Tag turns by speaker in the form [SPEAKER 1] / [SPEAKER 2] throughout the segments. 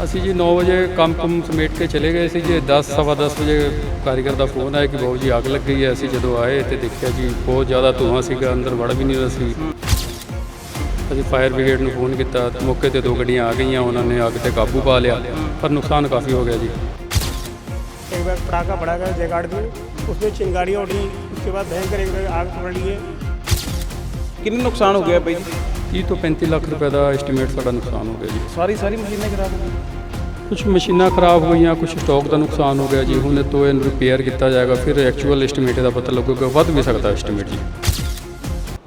[SPEAKER 1] ਅਸੀਂ ਜੀ 9 ਵਜੇ ਕੰਮ ਕੁਮ ਸਮੇਟ ਕੇ ਚਲੇ ਗਏ ਸੀ ਜੀ 10 ਸਵਾ 10 ਵਜੇ ਕਾਰੀਗਰ ਦਾ ਫੋਨ ਆਇਆ ਕਿ ਬਾਊ ਜੀ ਅੱਗ ਲੱਗ ਗਈ ਹੈ ਅਸੀਂ ਜਦੋਂ ਆਏ ਤੇ ਦੇਖਿਆ ਜੀ ਬਹੁਤ ਜ਼ਿਆਦਾ ਧੂੰਆਂ ਸੀਗਾ ਅੰਦਰ ਵੜ ਵੀ ਨਹੀਂ ਰਿਹਾ ਸੀ ਅਸੀਂ ਫਾਇਰ ਬ੍ਰਿਗੇਡ ਨੂੰ ਫੋਨ ਕੀਤਾ ਮੌਕੇ ਤੇ ਦੋ ਗੱਡੀਆਂ ਆ ਗਈਆਂ ਉਹਨਾਂ ਨੇ ਅੱਗ ਤੇ ਕਾਬੂ ਪਾ ਲਿਆ ਪਰ ਨੁਕਸਾਨ ਕਾਫੀ ਹੋ ਗਿਆ ਜੀ
[SPEAKER 2] एक बार पटाखा पड़ा गया जयगाड़ में उसमें चिंगारियाँ उठी उसके बाद भयंकर एक बार आग पकड़ ली है
[SPEAKER 3] ਕਿੰਨੇ ਨੁਕਸਾਨ ਹੋ ਗਿਆ ਬਾਈ ਜੀ
[SPEAKER 1] 30 ਤੋਂ 35 ਲੱਖ ਰੁਪਏ ਦਾ ਐਸਟੀਮੇਟ ਸਾਡਾ ਨੁਕਸਾਨ ਹੋ ਗਿਆ ਜੀ।
[SPEAKER 3] ਸਾਰੀ ਸਾਰੀ ਮਸ਼ੀਨਾਂ ਖਰਾਬ ਹੋ ਗਈਆਂ?
[SPEAKER 1] ਕੁਝ ਮਸ਼ੀਨਾਂ ਖਰਾਬ ਹੋਈਆਂ ਕੁਝ ਸਟਾਕ ਦਾ ਨੁਕਸਾਨ ਹੋ ਗਿਆ ਜੀ। ਹੁਣ ਇਹ ਤੋਂ ਇਹਨੂੰ ਰਿਪੇਅਰ ਕੀਤਾ ਜਾਏਗਾ ਫਿਰ ਐਕਚੁਅਲ ਐਸਟੀਮੇਟ ਦਾ ਪਤਾ ਲੱਗੂਗਾ ਵੱਧ ਵੀ ਸਕਦਾ ਐਸਟੀਮੇਟ ਜੀ।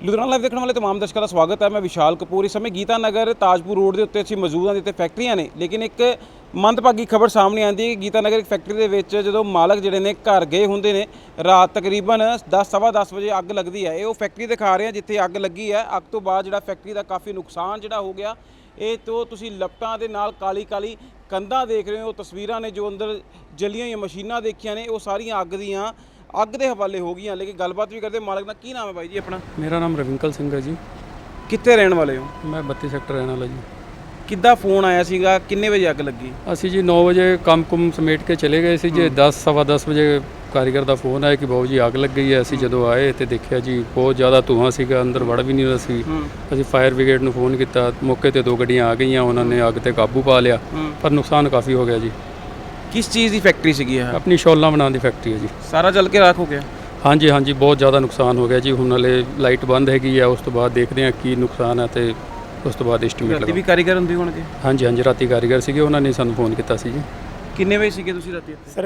[SPEAKER 3] ਲੁਧਿਆਣਾ ਲਾਈਵ ਦੇਖਣ ਵਾਲੇ ਤਮਾਮ ਦਰਸ਼ਕਾਂ ਦਾ ਸਵਾਗਤ ਹੈ। ਮੈਂ ਵਿਸ਼ਾਲ ਕਪੂਰ। ਇਸ ਸਮੇਂ ਗੀਤਾ ਨਗਰ ਤਾਜਪੁਰ ਰੋਡ ਦੇ ਉੱਤੇ ਅਸੀਂ ਮੌਜੂਦ ਹਾਂ ਜਿੱਥੇ ਫੈਕਟਰੀਆਂ ਨੇ। ਲੇਕਿਨ ਇੱਕ ਮੰਦਭਾਗੀ ਖਬਰ ਸਾਹਮਣੇ ਆਂਦੀ ਹੈ। ਗੀਤਾ ਨਗਰ ਇੱਕ ਫੈਕਟਰੀ ਦੇ ਵਿੱਚ ਜਦੋਂ ਮਾਲਕ ਜਿਹੜੇ ਨੇ ਘਰ ਗਏ ਹੁੰਦੇ ਨੇ ਰਾਤ ਤਕਰੀਬਨ 10 ਸਵਾ 10 ਵਜੇ ਅੱਗ ਲੱਗਦੀ ਹੈ। ਇਹ ਉਹ ਫੈਕਟਰੀ ਦਿਖਾ ਰਹੇ ਆ ਜਿੱਥੇ ਅੱਗ ਲੱਗੀ ਹੈ। ਅੱਗ ਤੋਂ ਬਾਅਦ ਜਿਹੜਾ ਫੈਕਟਰੀ ਦਾ ਕਾਫੀ ਨੁਕਸਾਨ ਜਿਹੜਾ ਹੋ ਗਿਆ ਇਹ ਤੋਂ ਤੁਸੀਂ ਲਪਟਾਂ ਦੇ ਨਾਲ ਕਾਲੀ ਕਾਲੀ ਕੰਧਾਂ ਦੇਖ ਰਹੇ ਹੋ ਤਸਵੀਰਾਂ ਨੇ ਜੋ ਅੰਦਰ ਜਲੀਆਂ ਹੋਈਆਂ ਮਸ਼ੀਨਾਂ ਦੇਖੀਆਂ ਨੇ ਉਹ ਸਾਰੀਆਂ ਅੱਗ ਦੀਆਂ ਅੱਗ ਦੇ ਹਵਾਲੇ ਹੋ ਗਈਆਂ। ਲੇਕਿਨ ਗੱਲਬਾਤ ਵੀ ਕਰਦੇ ਮਾਲਕ ਦਾ ਕੀ ਨਾਮ ਹੈ ਬਾਈ ਜੀ ਆਪਣਾ?
[SPEAKER 1] ਮੇਰਾ ਨਾਮ ਰਵਿੰਕਲ ਸਿੰਘ ਹੈ ਜੀ।
[SPEAKER 3] ਕਿੱਥੇ ਰਹਿਣ ਵਾਲੇ ਹੋ?
[SPEAKER 1] ਮੈਂ 32 ਸੈਕਟਰ ਰਹਿਣ ਵਾਲਾ ਜੀ।
[SPEAKER 3] ਕਿੱਦਾਂ ਫੋਨ ਆਇਆ ਸੀਗਾ? ਕਿੰਨੇ ਵਜੇ ਅੱਗ ਲੱਗੀ?
[SPEAKER 1] ਅਸੀਂ ਜੀ 9 ਵਜੇ ਕੰਮ ਕੁਮ ਸਮੇਟ ਕੇ ਚਲੇ ਗਏ ਸੀ ਜੀ 10 ਸਵਾ 10 ਵਜੇ ਕਾਰੀਗਰ ਦਾ ਫੋਨ ਆਇਆ ਕਿ ਬਾਊ ਜੀ ਅੱਗ ਲੱਗ ਗਈ ਹੈ ਅਸੀਂ ਜਦੋਂ ਆਏ ਤੇ ਦੇਖਿਆ ਜੀ ਬਹੁਤ ਜ਼ਿਆਦਾ ਧੂੰਆਂ ਸੀਗਾ ਅੰਦਰ ਵੜ ਵੀ ਨਹੀਂ ਰਿਹਾ ਸੀ। ਅਸੀਂ ਫਾਇਰ ਬ੍ਰਿਗੇਡ ਨੂੰ ਫੋਨ ਕੀਤਾ ਮੌਕੇ ਤੇ ਦੋ ਗੱਡੀਆਂ ਆ ਗਈਆਂ ਉਹਨਾਂ ਨੇ ਅੱਗ ਤੇ ਕਾਬੂ ਪਾ ਲਿਆ ਪਰ ਨੁਕਸਾਨ ਕਾਫੀ ਹੋ ਗਿਆ ਜੀ।
[SPEAKER 3] ਕਿਸ ਚੀਜ਼ ਦੀ ਫੈਕਟਰੀ ਸੀਗੀ ਇਹ?
[SPEAKER 1] ਆਪਣੀ ਸ਼ੌਲਾਂ ਬਣਾਉਣ ਦੀ ਫੈਕਟਰੀ ਹੈ ਜੀ।
[SPEAKER 3] ਸਾਰਾ ਜਲ ਕੇ ਰਾਖ ਹੋ ਗਿਆ?
[SPEAKER 1] ਹਾਂਜੀ ਹਾਂਜੀ ਬਹੁਤ ਜ਼ਿਆਦਾ ਨੁਕਸਾਨ ਹੋ ਗਿਆ ਜੀ। ਹੁਣ ਹਲੇ ਲਾਈਟ ਬੰਦ ਹੈਗੀ ਆ ਉਸ ਤੋਂ ਬਾਅਦ ਦੇਖਦੇ ਹਾਂ ਕੀ ਨੁਕਸਾਨ ਹੈ ਤੇ ਉਸ ਤੋਂ ਬਾਅਦ ਐਸਟੀਮੇਟ
[SPEAKER 3] ਰਾਤੀ ਵੀ
[SPEAKER 1] ਲਗਾ
[SPEAKER 3] ਕਾਰੀਗਰ ਹੁੰਦੇ ਹੋਣਗੇ
[SPEAKER 1] ਹਾਂਜੀ ਹਾਂਜੀ ਰਾਤੀ ਕਾਰੀਗਰ ਸੀਗੇ ਉਹਨਾਂ ਨੇ ਸਾਨੂੰ ਫੋਨ ਕੀਤਾ ਸੀ ਜੀ
[SPEAKER 3] ਕਿੰਨੇ ਵਜੇ ਸੀਗੇ ਤੁਸੀਂ ਰਾਤੀ ਇੱਥੇ
[SPEAKER 2] सर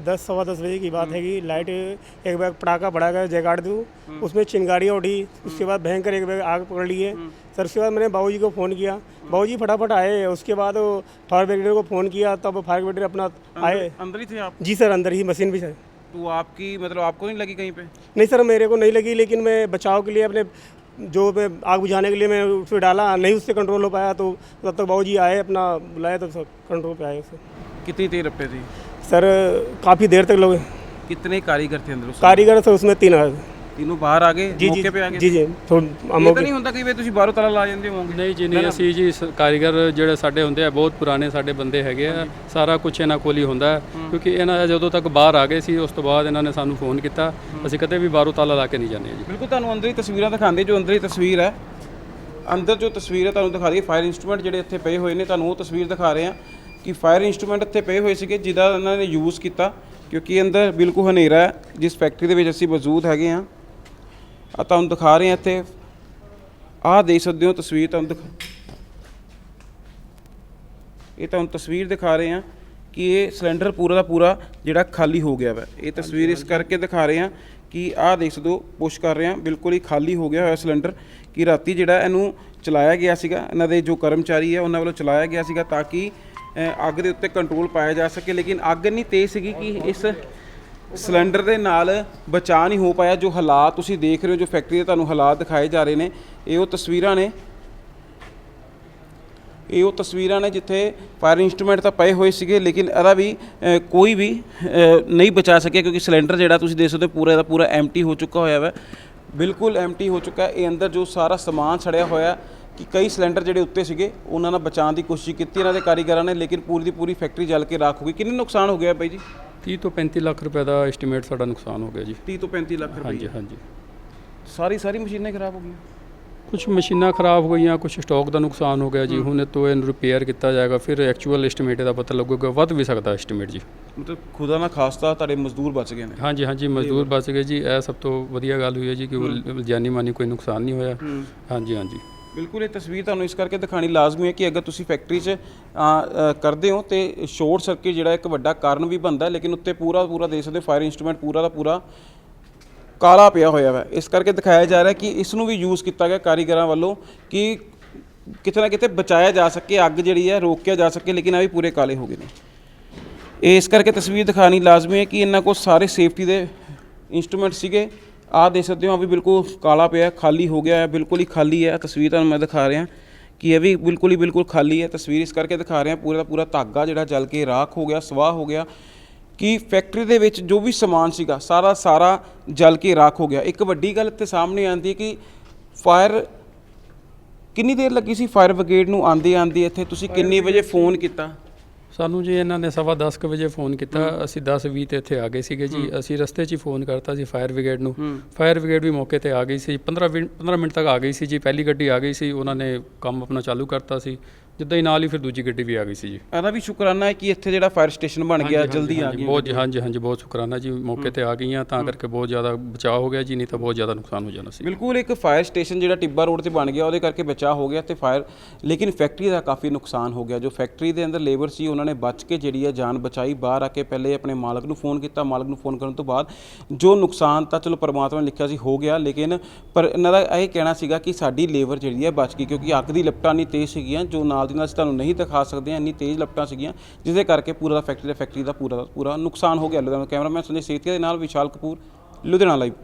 [SPEAKER 2] दस सवा दस बजे की बात है कि लाइट एक बार पटाखा पड़ा गया जयगाड़ में उसमें चिंगारियाँ उठी उसके बाद भयंकर एक बार आग पकड़ ली है सर उसके बाद मैंने बाबू जी को फ़ोन किया बाबू जी फटाफट आए उसके बाद वो फायर ब्रिगेड को फ़ोन किया तब फायर ब्रिगेड अपना आए
[SPEAKER 3] अंदर ही थे आप
[SPEAKER 2] जी सर अंदर ही मशीन भी सर
[SPEAKER 3] तो आपकी मतलब आपको नहीं लगी कहीं पे
[SPEAKER 2] नहीं सर मेरे को नहीं लगी लेकिन मैं बचाव के लिए अपने जो मैं आग बुझाने के लिए मैं उसमें डाला नहीं उससे कंट्रोल हो पाया तो तब तक बाबू जी आए अपना बुलाया तब सब कंट्रोल पे आए उससे
[SPEAKER 3] कितनी देर रपे थी
[SPEAKER 2] सर काफ़ी देर तक लोग
[SPEAKER 3] कितने कारीगर थे अंदर उस समय?
[SPEAKER 2] कारीगर थे उसमें तीन आए थे।
[SPEAKER 3] तीनों बाहर आ गए
[SPEAKER 2] जी जी
[SPEAKER 3] मौके पे आ गए
[SPEAKER 2] जी जी थोड़ा
[SPEAKER 3] ਇਹ ਤਾਂ ਨਹੀਂ ਹੁੰਦਾ ਕਿ ਵੇ ਤੁਸੀਂ ਬਾਹਰੋਂ ਤਾਲਾ ਲਾ ਜਾਂਦੇ ਹੋਵੋਗੇ
[SPEAKER 1] ਨਹੀਂ ਜੀ ਨਹੀਂ ਅਸੀਂ ਜੀ ਸ- ਕਾਰੀਗਰ ਜਿਹੜੇ ਸਾਡੇ ਹੁੰਦੇ ਆ ਬਹੁਤ ਪੁਰਾਣੇ ਸਾਡੇ ਬੰਦੇ ਹੈਗੇ ਆ ਸਾਰਾ ਕੁਝ ਇਹਨਾਂ ਕੋਲ ਹੀ ਹੁੰਦਾ ਹੈ ਕਿਉਂਕਿ ਇਹਨਾਂ ਜਦੋਂ ਤੱਕ ਬਾਹਰ ਆ ਗਏ ਸੀ ਉਸ ਤੋਂ ਬਾਅਦ ਇਹਨਾਂ ਨੇ ਸਾਨੂੰ ਫੋਨ ਕੀਤਾ ਅਸੀਂ ਕਦੇ ਵੀ ਬਾਹਰੋਂ ਤਾਲਾ ਲਾ ਕੇ ਨਹੀਂ ਜਾਂਦੇ ਜੀ
[SPEAKER 3] ਬਿਲਕੁਲ ਤੁਹਾਨੂੰ ਅੰਦਰ ਹੀ ਤਸਵੀਰਾਂ ਦਿਖਾਉਂਦੇ ਜੋ ਅੰਦਰ ਹੀ ਤਸਵੀਰ ਹੈ ਅੰਦਰ ਜੋ ਤਸਵੀਰ ਹੈ ਤੁਹਾਨੂੰ ਦਿਖਾ ਦਈਏ ਫਾਇਰ ਇਨਸਟਰੂਮੈਂਟ ਜਿਹੜੇ ਇੱਥੇ ਪਏ ਹੋਏ ਨੇ ਤੁਹਾਨੂੰ ਉਹ ਤਸਵੀਰ ਦਿਖਾ ਰਹੇ ਹਾਂ ਕਿ ਫਾਇਰ ਇਨਸਟਰੂਮੈਂਟ ਇੱਥੇ ਪਏ ਹੋਏ ਸੀਗੇ ਜਿਹਦਾ ਇਹਨਾਂ ਨੇ ਯੂਜ਼ ਕੀਤਾ ਕਿਉਂਕਿ ਅੰਦਰ ਬਿਲਕੁਲ ਹਨੇਰਾ ਹੈ ਜਿਸ ਫੈਕਟਰੀ ਦੇ ਵਿੱਚ ਅਸੀਂ ਮੌਜੂਦ ਹੈਗੇ ਹਾਂ ਆ ਤੁਹਾਨੂੰ ਦਿਖਾ ਰਹੇ ਹਾਂ ਇੱਥੇ। ਆਹ ਦੇਖ ਸਕਦੇ ਹੋ ਤਸਵੀਰ ਤੁਹਾਨੂੰ ਦਿਖਾ ਇਹ ਤੁਹਾਨੂੰ ਤਸਵੀਰ ਦਿਖਾ ਰਹੇ ਹਾਂ ਕਿ ਇਹ ਸਿਲੰਡਰ ਪੂਰਾ ਦਾ ਪੂਰਾ ਜਿਹੜਾ ਖਾਲੀ ਹੋ ਗਿਆ ਵਾ। ਇਹ ਤਸਵੀਰ ਇਸ ਕਰਕੇ ਦਿਖਾ ਰਹੇ ਹਾਂ ਕਿ ਆਹ ਦੇਖ ਸਕਦੇ ਹੋ, ਪੁਸ਼ ਕਰ ਰਹੇ ਹਾਂ, ਬਿਲਕੁਲ ਹੀ ਖਾਲੀ ਹੋ ਗਿਆ ਹੋਇਆ ਸਿਲੰਡਰ ਕਿ ਰਾਤੀ ਜਿਹੜਾ ਇਹਨੂੰ ਚਲਾਇਆ ਗਿਆ ਸੀਗਾ, ਇਹਨਾਂ ਦੇ ਜੋ ਕਰਮਚਾਰੀ ਹੈ ਉਹਨਾਂ ਵੱਲੋਂ ਚਲਾਇਆ ਗਿਆ ਸੀਗਾ ਤਾਂ ਕਿ ਅੱਗ ਦੇ ਉੱਤੇ ਕੰਟਰੋਲ ਪਾਇਆ ਜਾ ਸਕੇ। ਲੇਕਿਨ ਅੱਗ ਇੰਨੀ ਤੇਜ਼ ਸੀਗੀ ਕਿ ਇਸ ਸਿਲੰਡਰ ਦੇ ਨਾਲ ਬਚਾਅ ਨਹੀਂ ਹੋ ਪਾਇਆ, ਜੋ ਹਾਲਾਤ ਤੁਸੀਂ ਦੇਖ ਰਹੇ ਹੋ, ਜੋ ਫੈਕਟਰੀ ਦੇ ਤੁਹਾਨੂੰ ਹਾਲਾਤ ਦਿਖਾਏ ਜਾ ਰਹੇ ਨੇ, ਇਹ ਉਹ ਤਸਵੀਰਾਂ ਨੇ। ਇਹ ਉਹ ਤਸਵੀਰਾਂ ਨੇ ਜਿੱਥੇ ਫਾਇਰ ਇਨਸਟਰੂਮੈਂਟ ਤਾਂ ਪਏ ਹੋਏ ਸੀਗੇ, ਲੇਕਿਨ ਇਹਦਾ ਵੀ ਕੋਈ ਵੀ ਨਹੀਂ ਬਚਾ ਸਕਿਆ, ਕਿਉਂਕਿ ਸਿਲੰਡਰ ਜਿਹੜਾ ਤੁਸੀਂ ਦੇਖ ਸਕਦੇ ਹੋ, ਪੂਰਾ ਦਾ ਪੂਰਾ ਐਮਟੀ ਹੋ ਚੁੱਕਾ ਹੋਇਆ ਵਾ। ਬਿਲਕੁਲ ਐਮਟੀ ਹੋ ਚੁੱਕਾ, ਇਹ ਅੰਦਰ ਜੋ ਸਾਰਾ ਸਮਾਨ ਸੜਿਆ ਹੋਇਆ ਕਿ ਕਈ ਸਿਲੰਡਰ ਜਿਹੜੇ ਉੱਤੇ ਸੀਗੇ, ਉਹਨਾਂ ਨਾਲ ਬਚਾਉਣ ਦੀ ਕੋਸ਼ਿਸ਼ ਕੀਤੀ ਇਹਨਾਂ ਦੇ ਕਾਰੀਗਰਾਂ ਨੇ, ਲੇਕਿਨ ਪੂਰੀ ਦੀ ਪੂਰੀ ਫੈਕਟਰੀ ਜਲ ਕੇ ਰਾਖ ਹੋ ਗਈ। ਕਿੰਨੇ ਨੁਕਸਾਨ ਹੋ ਗਿਆ ਬਾਈ ਜੀ?
[SPEAKER 1] 30 ਤੋਂ 35 ਲੱਖ ਰੁਪਏ ਦਾ ਐਸਟੀਮੇਟ ਸਾਡਾ ਨੁਕਸਾਨ ਹੋ ਗਿਆ ਜੀ।
[SPEAKER 3] 30 ਤੋਂ 35 ਲੱਖ
[SPEAKER 1] ਹਾਂਜੀ
[SPEAKER 3] ਰੁਪਏ।
[SPEAKER 1] ਹਾਂਜੀ
[SPEAKER 3] ਸਾਰੀ ਸਾਰੀ ਮਸ਼ੀਨਾਂ ਹੀ ਖਰਾਬ ਹੋ ਗਈਆਂ?
[SPEAKER 1] ਕੁਝ ਮਸ਼ੀਨਾਂ ਖਰਾਬ ਹੋਈਆਂ ਕੁਝ ਸਟਾਕ ਦਾ ਨੁਕਸਾਨ ਹੋ ਗਿਆ ਜੀ। ਹੁਣ ਇਹ ਤੋਂ ਇਹਨੂੰ ਰਿਪੇਅਰ ਕੀਤਾ ਜਾਏਗਾ ਫਿਰ ਐਕਚੁਅਲ ਐਸਟੀਮੇਟ ਦਾ ਪਤਾ ਲੱਗੂਗਾ ਵੱਧ ਵੀ ਸਕਦਾ ਐਸਟੀਮੇਟ ਜੀ।
[SPEAKER 3] ਮਤਲਬ ਖੁਦਾ ਨਾ ਖਾਸਤਾ ਤੁਹਾਡੇ ਮਜ਼ਦੂਰ ਬਚ ਗਏ ਨੇ।
[SPEAKER 1] ਹਾਂਜੀ ਹਾਂਜੀ ਮਜ਼ਦੂਰ ਬਚ ਗਏ ਜੀ। ਇਹ ਸਭ ਤੋਂ ਵਧੀਆ ਗੱਲ ਹੋਈ ਹੈ ਜੀ ਕਿ ਉਹ ਜਾਨੀ ਮਾਨੀ ਕੋਈ ਨੁਕਸਾਨ ਨਹੀਂ ਹੋਇਆ। ਹਾਂਜੀ ਹਾਂਜੀ।
[SPEAKER 3] ਬਿਲਕੁਲ, ਇਹ ਤਸਵੀਰ ਤੁਹਾਨੂੰ ਇਸ ਕਰਕੇ ਦਿਖਾਣੀ ਲਾਜ਼ਮੀ ਹੈ ਕਿ ਅਗਰ ਤੁਸੀਂ ਫੈਕਟਰੀ 'ਚ ਕਰਦੇ ਹੋ ਤੇ ਸ਼ੋਰਟ ਸਰਕਟ ਜਿਹੜਾ ਇੱਕ ਵੱਡਾ ਕਾਰਨ ਵੀ ਬਣਦਾ ਲੇਕਿਨ ਉੱਤੇ ਪੂਰਾ ਪੂਰਾ ਦੇਖ ਸਕਦੇ ਫਾਇਰ ਇਨਸਟਰੂਮੈਂਟ ਪੂਰਾ ਦਾ ਪੂਰਾ ਕਾਲਾ ਪਿਆ ਹੋਇਆ ਹੈ ਇਸ ਕਰਕੇ ਦਿਖਾਇਆ ਜਾ ਰਿਹਾ ਕਿ ਇਸ ਨੂੰ ਵੀ ਯੂਜ਼ ਕੀਤਾ ਗਿਆ ਕਾਰੀਗਰਾਂ ਵੱਲੋਂ ਕਿ ਕਿਤੇ ਨਾ ਕਿਤੇ ਬਚਾਇਆ ਜਾ ਸਕੇ, ਅੱਗ ਜਿਹੜੀ ਹੈ ਰੋਕਿਆ ਜਾ ਸਕੇ, ਲੇਕਿਨ ਆ ਵੀ ਪੂਰੇ ਕਾਲੇ ਹੋ ਗਏ ਨੇ। ਇਹ ਇਸ ਕਰਕੇ ਤਸਵੀਰ ਦਿਖਾਣੀ ਲਾਜ਼ਮੀ ਹੈ ਕਿ ਇਹਨਾਂ ਕੋਲ ਸਾਰੇ ਸੇਫਟੀ ਦੇ ਇਨਸਟਰੂਮੈਂਟ ਸੀਗੇ। ਆਹ ਦੇਖ ਸਕਦੇ ਹੋ, ਆ ਵੀ ਬਿਲਕੁਲ ਕਾਲਾ ਪਿਆ, ਖਾਲੀ ਹੋ ਗਿਆ ਹੈ, ਬਿਲਕੁਲ ਹੀ ਖਾਲੀ ਹੈ। ਤਸਵੀਰ ਤੁਹਾਨੂੰ ਮੈਂ ਦਿਖਾ ਰਿਹਾ। ਕਿ ਇਹ ਵੀ ਬਿਲਕੁਲ ਹੀ ਬਿਲਕੁਲ ਖਾਲੀ ਹੈ। ਤਸਵੀਰ ਇਸ ਕਰਕੇ ਦਿਖਾ ਰਿਹਾ, ਪੂਰਾ ਦਾ ਪੂਰਾ ਧਾਗਾ ਜਿਹੜਾ ਜਲ ਕੇ ਰਾਖ ਹੋ ਗਿਆ, ਸਵਾਹ ਹੋ ਗਿਆ। ਕਿ ਫੈਕਟਰੀ ਦੇ ਵਿੱਚ ਜੋ ਵੀ ਸਮਾਨ ਸੀਗਾ, ਸਾਰਾ ਸਾਰਾ ਜਲ ਕੇ ਰਾਖ ਹੋ ਗਿਆ। ਇੱਕ ਵੱਡੀ ਗੱਲ ਇੱਥੇ ਸਾਹਮਣੇ ਆਉਂਦੀ ਹੈ ਕਿ ਫਾਇਰ ਕਿੰਨੀ ਦੇਰ ਲੱਗੀ ਸੀ? ਫਾਇਰ ਬ੍ਰਿਗੇਡ ਨੂੰ ਆਂਦੇ ਆਂਦੇ ਇੱਥੇ ਤੁਸੀਂ ਕਿੰਨੇ ਵਜੇ ਫੋਨ ਕੀਤਾ?
[SPEAKER 1] ਸਾਨੂੰ ਜੀ ਇਹਨਾਂ ਨੇ ਸਵਾ 10 ਕੁ ਵਜੇ ਫੋਨ ਕੀਤਾ ਅਸੀਂ 10:20 ਤੇ ਇੱਥੇ ਆ ਗਏ ਸੀਗੇ ਜੀ। ਅਸੀਂ ਰਸਤੇ 'ਚ ਹੀ ਫੋਨ ਕਰਤਾ ਸੀ ਫਾਇਰ ਬ੍ਰਿਗੇਡ ਨੂੰ। ਫਾਇਰ ਬ੍ਰਿਗੇਡ ਵੀ ਮੌਕੇ ਤੇ ਆ ਗਈ ਸੀ। 15 ਮਿੰਟ 15 ਮਿੰਟ ਤੱਕ ਆ ਗਈ ਸੀ ਜੀ। ਪਹਿਲੀ ਗੱਡੀ ਆ ਗਈ ਸੀ। ਉਹਨਾਂ ਨੇ ਕੰਮ ਆਪਣਾ ਚਾਲੂ ਕਰਤਾ ਸੀ। ਜਿੱਦਾਂ ਹੀ ਨਾਲ ਹੀ ਫਿਰ ਦੂਜੀ ਗੱਡੀ ਵੀ ਆ ਗਈ ਸੀ ਜੀ।
[SPEAKER 3] ਇਹਦਾ ਵੀ ਸ਼ੁਕਰਾਨਾ ਹੈ ਕਿ ਇੱਥੇ ਜਿਹੜਾ ਫਾਇਰ ਸਟੇਸ਼ਨ ਬਣ ਗਿਆ ਜਲਦੀ ਆ ਗਿਆ
[SPEAKER 1] ਬਹੁਤ ਜੀ ਹਾਂਜੀ ਹਾਂਜੀ ਬਹੁਤ ਸ਼ੁਕਰਾਨਾ ਜੀ ਮੌਕੇ ਤੇ ਆ ਗਈਆਂ ਤਾਂ ਕਰਕੇ ਬਹੁਤ ਜ਼ਿਆਦਾ ਬਚਾਅ ਹੋ ਗਿਆ ਜੀ ਨਹੀਂ ਤਾਂ ਬਹੁਤ ਜ਼ਿਆਦਾ ਨੁਕਸਾਨ ਹੋ ਜਾਣਾ ਸੀ।
[SPEAKER 3] ਬਿਲਕੁਲ ਇੱਕ ਫਾਇਰ ਸਟੇਸ਼ਨ ਜਿਹੜਾ ਟਿੱਬਾ ਰੋਡ ਤੇ ਬਣ ਗਿਆ ਉਹਦੇ ਕਰਕੇ ਬਚਾਅ ਹੋ ਗਿਆ ਤੇ ਫਾਇਰ ਲੇਕਿਨ ਫੈਕਟਰੀ ਦਾ ਕਾਫੀ ਨੁਕਸਾਨ ਹੋ ਗਿਆ। ਜੋ ਫੈਕਟਰੀ ਦੇ ਅੰਦਰ ਲੇਬਰ ਸੀ ਉਹਨਾਂ ਨੇ ਬਚ ਕੇ ਜਿਹੜੀ ਹੈ ਜਾਨ ਬਚਾਈ ਬਾਹਰ ਆ ਕੇ ਪਹਿਲੇ ਆਪਣੇ ਮਾਲਕ ਨੂੰ ਫੋਨ ਕੀਤਾ ਮਾਲਕ ਨੂੰ ਫੋਨ ਕਰਨ ਤੋਂ ਬਾਅਦ ਜੋ ਨੁਕਸਾਨ ਤਾਂ ਚਲੋ ਪਰਮਾਤਮਾ ਨੇ ਲਿਖਿਆ ਸੀ ਹੋ ਗਿਆ ਲੇਕਿਨ ਪਰ ਇਹਨਾਂ ਦਾ ਇਹ ਕਹਿਣਾ ਸੀਗਾ ਕਿ ਸਾਡੀ ਲੇਬਰ ਜਿਹੜੀ ਹੈ ਬਚ ਗਈ ਕਿਉਂਕਿ ਅੱਗ ਦੀ ਲਪਟਾਂ ਨਹੀਂ ਤੇਜ਼ ਸੀਗੀਆਂ ਜੋ ਨਾਲ ਦੀ ਨਾਲ ਅਸੀਂ ਤੁਹਾਨੂੰ ਨਹੀਂ ਦਿਖਾ ਸਕਦੇ ਹਾਂ ਇੰਨੀ ਤੇਜ਼ ਲਪਟਾਂ ਸੀਗੀਆਂ ਜਿਸ ਦੇ ਕਰਕੇ ਪੂਰਾ ਦਾ ਫੈਕਟਰੀ ਦਾ ਫੈਕਟਰੀ ਦਾ ਪੂਰਾ ਦਾ ਪੂਰਾ ਨੁਕਸਾਨ ਹੋ ਗਿਆ। ਲੁਧਿਆਣਾ ਕੈਮਰਾਮੈਨ ਸੰਜੇ ਸੇਤੀਆ ਦੇ ਨਾਲ ਵਿਸ਼ਾਲ ਕਪੂਰ, ਲੁਧਿਆਣਾ ਲਾਈਵ